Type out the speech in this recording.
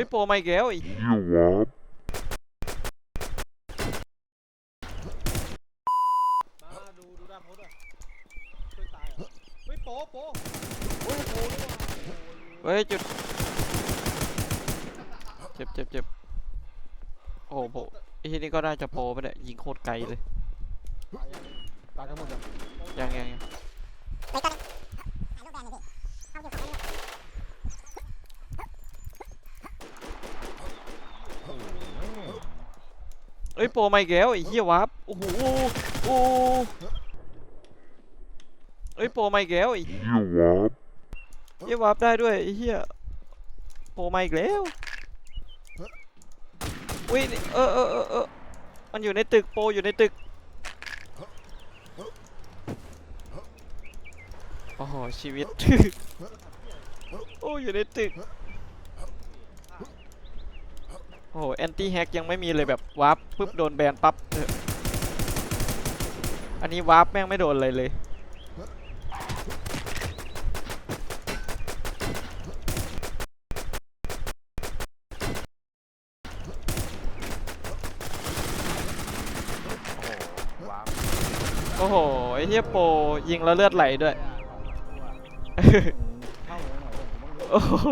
อ้ยโปรมาอีกแล้วไอ้ You up? มาดูดูด้านโพสต์อะช่วยตายเหรอเฮ้ยโปโปโอ้ยโปนี่หว่าเฮ้ยจุด เจ็บเจ็บเจ็บโอ้โหโปรไอ้ที่นี่ก็น่าจะโปรไปเนี่ยยิงโคตรไกลเลย ตายกันหมดยังยังยังยัง เอ้ยโปรมาอีกแล้วไอ้เหี้ยวับโอ้โหโอ้เอ้ยโปรมาอีกแล้วไอ้ You up? เหี้ยวาร์ปได้ด้วยไอ้เหี้ยโผล่มาอีกแล้วอุ้ยเออเออเออเออมันอยู่ในตึกโปรอยู่ในตึกโอ้โหชีวิต โอ้อยู่ในตึก โอ้โหแอนตี้แฮกยังไม่มีเลยแบบวาร์ปปุ๊บโดนแบนปั๊บเอออันนี้วาร์ปแม่งไม่โดนเลยเลยโอ้โห ไอ้เหี้ยโปรยิงแล้วเลือดไหลด้วยเข้าเลยหน่อยผมต้องดูโอ้โห